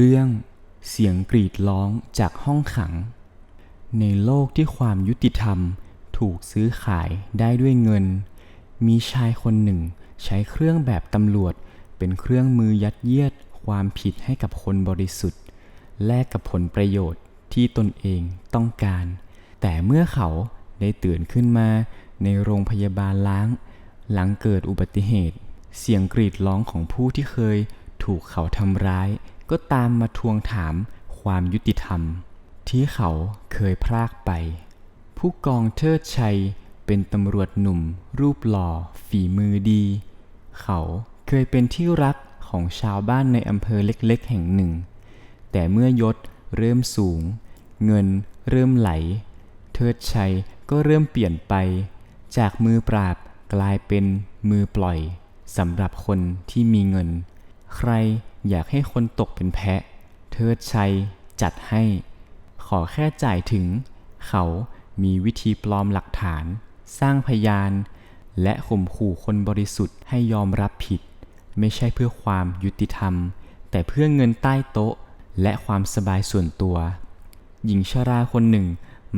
เรื่องเสียงกรีดร้องจากห้องขัง ในโลกที่ความยุติธรรมถูกซื้อขายได้ด้วยเงิน มีชายคนหนึ่งใช้เครื่องแบบตำรวจ เป็นเครื่องมือยัดเยียดความผิดให้กับคนบริสุทธิ์ แลกกับผลประโยชน์ที่ตนเองต้องการ แต่เมื่อเขาได้ตื่นขึ้นมาในโรงพยาบาลล้าง หลังเกิดอุบัติเหตุ เสียงกรีดร้องของผู้ที่เคยถูกเขาทำร้าย ก็ตามมาทวงถามความยุติธรรม ที่เขาเคยพรากไป ผู้กองเทิดชัยเป็นตำรวจหนุ่ม รูปหล่อ ฝีมือดี เขาเคยเป็นที่รักของชาวบ้านในอำเภอเล็กๆ แห่งหนึ่ง แต่เมื่อยศเริ่มสูง เงินเริ่มไหล เทิดชัยก็เริ่มเปลี่ยนไป จากมือปราบกลายเป็นมือปล่อยสำหรับคนที่มีเงิน ใคร อยากให้คนตกเป็นแพะ เทิดชัย จัดให้ ขอแค่จ่ายถึง เขามีวิธีปลอมหลักฐาน สร้างพยาน และข่มขู่คนบริสุทธิ์ให้ยอมรับผิด ไม่ใช่เพื่อความยุติธรรม แต่เพื่อเงินใต้โต๊ะ และความสบายส่วนตัว หญิงชราคนหนึ่ง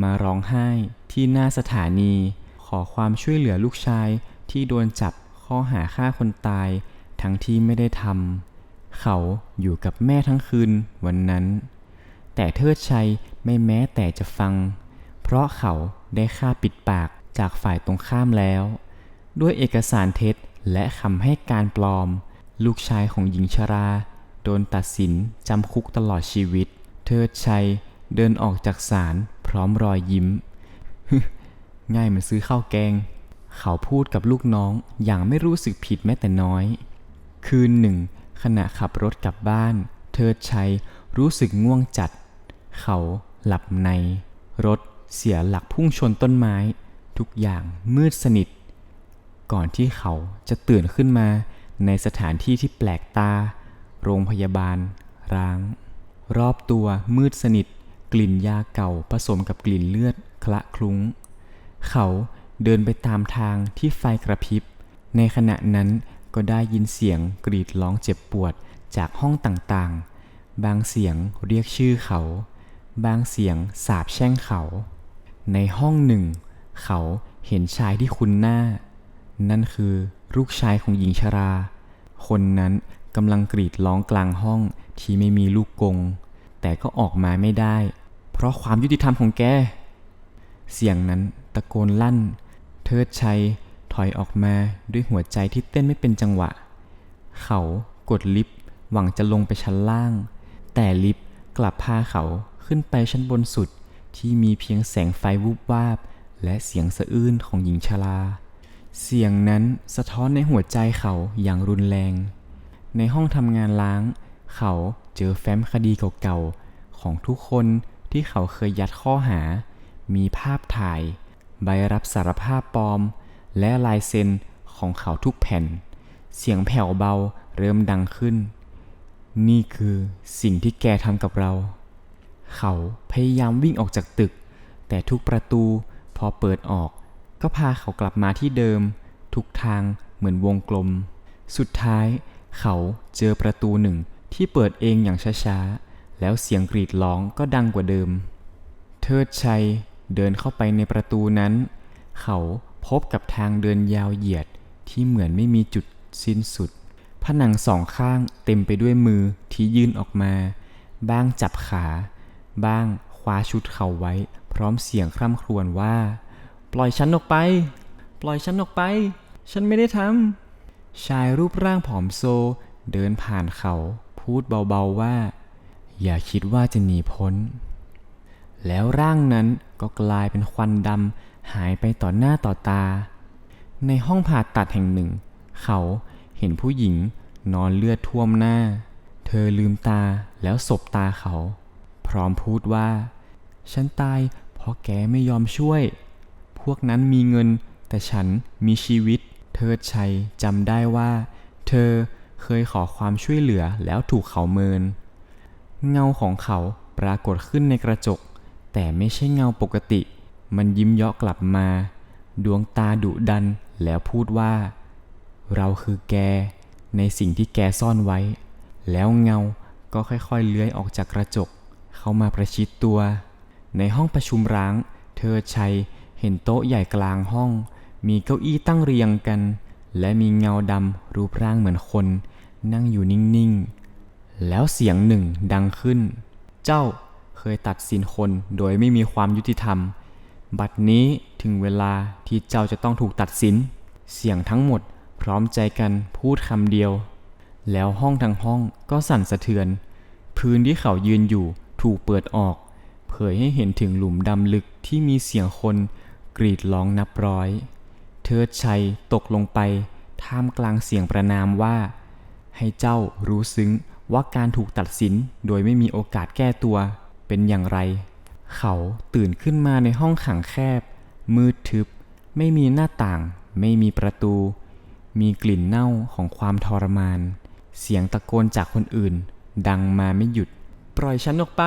มาร้องไห้ที่หน้าสถานี ขอความช่วยเหลือลูกชายที่โดนจับข้อหาฆ่าคนตาย ทั้งที่ไม่ได้ทำ เขาอยู่กับแม่ทั้งคืนวันนั้น แต่เทิดชัยไม่แม้แต่จะฟัง เพราะเขาได้ฆ่าปิดปากจากฝ่ายตรงข้ามแล้ว ด้วยเอกสารเท็จและคำให้การปลอม ลูกชายของหญิงชราโดนตัดสินจำคุกตลอดชีวิต เทิดชัยเดินออกจากศาลพร้อมรอยยิ้ม ง่ายเหมือนซื้อข้าวแกง เขาพูดกับลูกน้องอย่างไม่รู้สึกผิดแม้แต่น้อย คืนหนึ่ง ขณะขับรถกลับบ้าน เทิดชัยรู้สึกง่วงจัด เขาหลับใน รถเสียหลักพุ่งชนต้นไม้ ทุกอย่างมืดสนิท ก่อนที่เขาจะตื่นขึ้นมาในสถานที่ที่แปลกตา โรงพยาบาล ร้าง รอบตัวมืดสนิท กลิ่นยาเก่าผสมกับกลิ่นเลือดคละคลุ้ง เขาเดินไปตามทางที่ไฟกระพริบ ในขณะนั้น ก็ได้ยินเสียงกรีดร้องเจ็บปวดจากห้องต่างๆ บางเสียงเรียกชื่อเขา บางเสียงสาบแช่งเขา ในห้องหนึ่ง เขาเห็นชายที่คุ้นหน้า นั่นคือลูกชายของหญิงชรา คนนั้นกำลังกรีดร้องกลางห้องที่ไม่มีลูกกง แต่ก็ออกมาไม่ได้ เพราะความยุติธรรมของแก เสียงนั้นตะโกนลั่น เทิดชัย อยออกมาด้วยหัวใจที่เต้นไม่เป็นจังหวะ เขากดลิฟต์หวังจะลงไปชั้นล่าง แต่ลิฟต์กลับพาเขาขึ้นไปชั้นบนสุดที่มีเพียงแสงไฟวูบวาบ และเสียงสะอื้นของหญิงชรา เสียงนั้นสะท้อนในหัวใจเขาอย่างรุนแรง ในห้องทำงานล้าง เขาเจอแฟ้มคดีเก่าๆ ของทุกคนที่เขาเคยยัดข้อหา มีภาพถ่าย ใบรับสารภาพปลอม และลายเซ็นของเขาทุกแผ่น เสียงแผ่วเบาเริ่มดังขึ้น นี่คือสิ่งที่แกทำกับเรา เขาพยายามวิ่งออกจากตึก แต่ทุกประตูพอเปิดออก ก็พาเขากลับมาที่เดิม ทุกทางเหมือนวงกลม สุดท้ายเขาเจอประตูหนึ่งที่เปิดเองอย่างช้าๆ แล้วเสียงกรีดร้องก็ดังกว่าเดิม เทิดชัยเดินเข้าไปในประตูนั้น เขา พบกับทางเดินยาวเหยียดที่เหมือนไม่มีจุดสิ้นสุด ผนังสองข้างเต็มไปด้วยมือที่ยื่นออกมา บ้างจับขา บ้างคว้าชุดเขาไว้ พร้อมเสียงคร่ำครวญว่า ปล่อยฉันออกไป ปล่อยฉันออกไป ฉันไม่ได้ทำชายรูปร่างผอมโซ เดินผ่านเขา พูดเบาๆว่า อย่าคิดว่าจะหนีพ้น แล้วร่างนั้นก็กลายเป็นควันดำ หายไปต่อหน้าต่อตา ในห้องผ่าตัดแห่งหนึ่ง เขาเห็นผู้หญิงนอนเลือดท่วมหน้า เธอลืมตาแล้วสบตาเขา พร้อมพูดว่า ฉันตายเพราะแกไม่ยอมช่วย พวกนั้นมีเงิน แต่ฉันมีชีวิตเทิดชัยจำได้ว่า เธอเคยขอความช่วยเหลือแล้วถูกเขาเมิน เงาของเขาปรากฏขึ้นในกระจก แต่ไม่ใช่เงาปกติ มันยิ้มเยาะกลับมา ดวงตาดุดันแล้วพูดว่า เราคือแกในสิ่งที่แกซ่อนไว้ แล้วเงาก็ค่อยๆเลื้อยออกจากกระจก เข้ามาประชิดตัว ในห้องประชุมร้าง เธอชัยเห็นโต๊ะใหญ่กลางห้อง มีเก้าอี้ตั้งเรียงกัน และมีเงาดำรูปร่างเหมือนคน นั่งอยู่นิ่งๆ แล้วเสียงหนึ่งดังขึ้น เจ้าเคยตัดสินคนโดยไม่มีความยุติธรรม บัดนี้ถึงเวลาที่เจ้าจะต้องถูกตัดสิน เสียงทั้งหมดพร้อมใจกันพูดคำเดียว แล้วห้องทั้งห้องก็สั่นสะเทือน พื้นที่เขายืนอยู่ถูกเปิดออก เผยให้เห็นถึงหลุมดำลึกที่มีเสียงคนกรีดร้องนับร้อย เทิดชัยตกลงไปท่ามกลางเสียงประนามว่า ให้เจ้ารู้ซึ้งว่าการถูกตัดสินโดยไม่มีโอกาสแก้ตัวเป็นอย่างไร เขาตื่นขึ้นมาในห้องขังแคบ มืดทึบ ไม่มีหน้าต่าง ไม่มีประตู มีกลิ่นเน่าของความทรมาน เสียงตะโกนจากคนอื่น ดังมาไม่หยุด ปล่อยฉันออกไป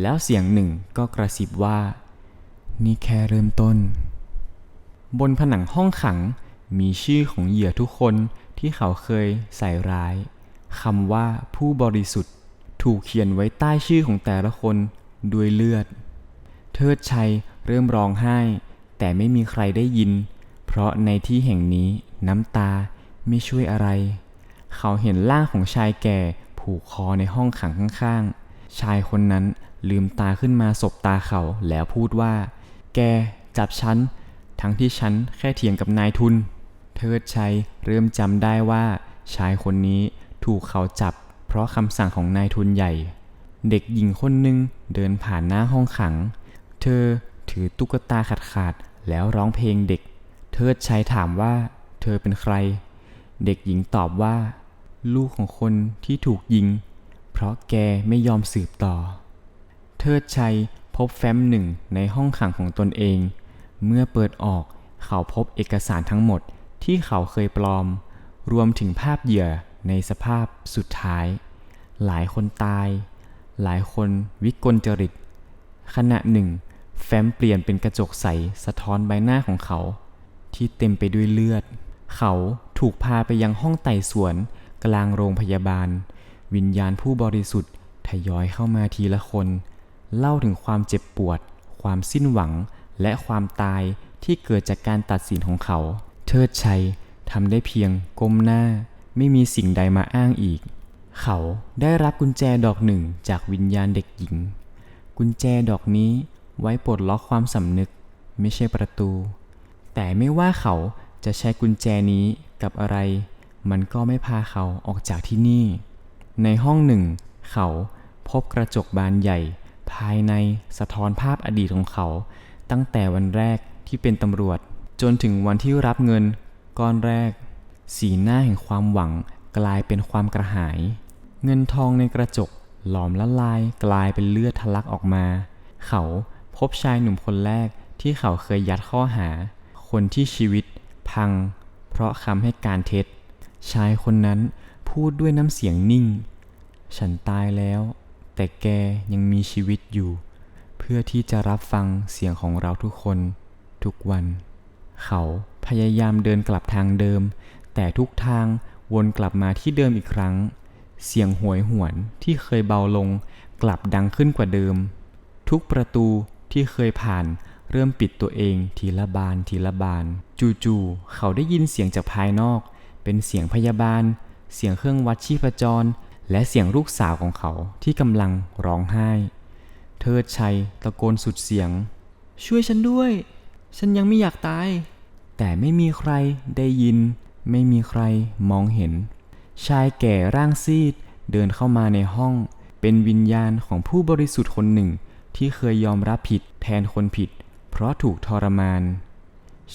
แล้วเสียงหนึ่งก็กระซิบว่า นี่แค่เริ่มต้น บนผนังห้องขังมีชื่อของเหยื่อทุกคนที่เขาเคยใส่ร้ายคำว่าผู้บริสุทธิ์ ถูกเขียนไว้ใต้ชื่อของแต่ละคน ด้วยเลือด เทิดชัยเริ่มร้องไห้ แต่ไม่มีใครได้ยิน เพราะในที่แห่งนี้น้ำตาไม่ช่วยอะไร เขาเห็นร่างของชายแก่ผูกคอในห้องขังข้างๆ ชายคนนั้นลืมตาขึ้นมาสบตาเขาแล้วพูดว่า แกจับฉัน ทั้งที่ฉันแค่เถียงกับนายทุน เทิดชัยเริ่มจำได้ว่า ชายคนนี้ถูกเขาจับ เพราะคำสั่งของนายทุนใหญ่ เด็กหญิงคนหนึ่ง เดินผ่านหน้าห้องขัง เธอถือตุ๊กตาขาดขาดๆแล้วร้องเพลงเด็ก เทิดชัยถามว่า เธอเป็นใคร เด็กหญิงตอบว่า ลูกของคนที่ถูกยิง เพราะแกไม่ยอมสืบต่อ เทิดชัยพบแฟ้มหนึ่งในห้องขังของตนเอง เมื่อเปิดออกเขาพบเอกสารทั้งหมดที่เขาเคยปลอม รวมถึงภาพเหยื่อในสภาพสุดท้าย หลายคนตาย หลายคนวิกลจริต ขณะหนึ่ง แฟ้มเปลี่ยนเป็นกระจกใสสะท้อนใบหน้าของเขา ที่เต็มไปด้วยเลือด เขาถูกพาไปยังห้องไต่สวน กลางโรงพยาบาล วิญญาณผู้บริสุทธิ์ทยอยเข้ามาทีละคน เล่าถึงความเจ็บปวด ความสิ้นหวังและความตายที่เกิดจากการตัดสินของเขา เทิดชัยทำได้เพียงก้มหน้า ไม่มีสิ่งใดมาอ้างอีก เขาได้รับกุญแจดอกหนึ่งจากวิญญาณเด็กหญิง กุญแจดอกนี้ไว้ปลดล็อกความสำนึกไม่ใช่ประตู แต่ไม่ว่าเขาจะใช้กุญแจนี้กับอะไร มันก็ไม่พาเขาออกจากที่นี่ ในห้องหนึ่ง เขาพบกระจกบานใหญ่ ภายในสะท้อนภาพอดีตของเขา ตั้งแต่วันแรกที่เป็นตำรวจ จนถึงวันที่รับเงินก้อนแรก สีหน้าแห่งความหวังกลายเป็นความกระหาย เงินทองในกระจกหลอมละลายกลายเป็นเลือดทะลักออกมา เขาพบชายหนุ่มคนแรกที่เขาเคยยัดข้อหา คนที่ชีวิตพัง เพราะคำให้การเท็จ ชายคนนั้นพูดด้วยน้ำเสียงนิ่ง ฉันตายแล้ว แต่แกยังมีชีวิตอยู่ เพื่อที่จะรับฟังเสียงของเราทุกคน ทุกวัน เขาพยายามเดินกลับทางเดิม แต่ทุกทางวนกลับมาที่เดิมอีกครั้ง เสียงหวยหวนที่เคยเบาลงกลับดังขึ้นกว่าเดิม ทุกประตูที่เคยผ่านเริ่มปิดตัวเองทีละบานทีละบาน จู่ๆเขาได้ยินเสียงจากภายนอก เป็นเสียงพยาบาล เสียงเครื่องวัดชีพจร และเสียงลูกสาวของเขาที่กำลังร้องไห้เทิดชัยตะโกนสุดเสียง ช่วยฉันด้วย ฉันยังไม่อยากตาย แต่ไม่มีใครได้ยิน ไม่มีใครมองเห็น ชายแก่ร่างซีดเดินเข้ามาในห้อง เป็นวิญญาณของผู้บริสุทธิ์คนหนึ่งที่เคยยอมรับผิดแทนคนผิด เพราะถูกทรมาน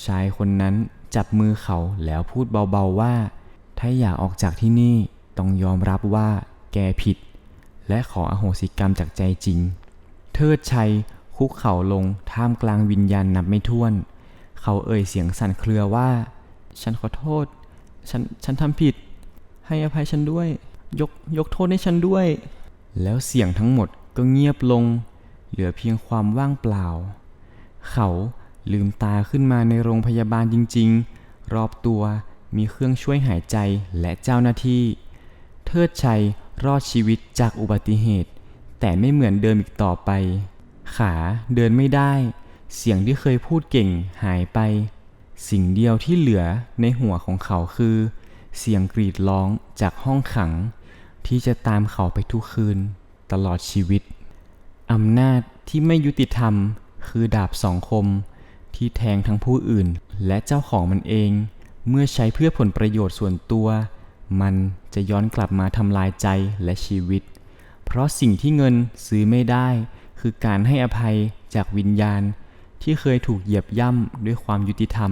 ชายคนนั้นจับมือเขาแล้วพูดเบาๆว่า ถ้าอยากออกจากที่นี่ต้องยอมรับว่าแกผิด และขออโหสิกรรมจากใจจริง เทิดชัยคุกเข่าลงท่ามกลางวิญญาณนับไม่ถ้วน เขาเอ่ยเสียงสั่นเครือว่า ฉันขอโทษ ฉัน ฉันทำผิด ให้อภัยฉันด้วย ยกยกโทษให้ฉันด้วย แล้วเสียงทั้งหมดก็เงียบลง เหลือเพียงความว่างเปล่า เขาลืมตาขึ้นมาในโรงพยาบาลจริง ๆ รอบตัวมีเครื่องช่วยหายใจและเจ้าหน้าที่ เทิดชัยรอดชีวิตจากอุบัติเหตุ แต่ไม่เหมือนเดิมอีกต่อไป ขาเดินไม่ได้ เสียงที่เคยพูดเก่งหายไป สิ่งเดียวที่เหลือในหัวของเขาคือ เสียงกรีดร้องจากห้องขัง ที่จะตามเขาไปทุกคืน ตลอดชีวิต อำนาจที่ไม่ยุติธรรม คือดาบสองคม ที่แทงทั้งผู้อื่นและเจ้าของมันเอง เมื่อใช้เพื่อผลประโยชน์ส่วนตัว มันจะย้อนกลับมาทำลายใจและชีวิต เพราะสิ่งที่เงินซื้อไม่ได้ คือการให้อภัยจากวิญญาณ ที่เคยถูกเหยียบย่ำด้วยความยุติธรรม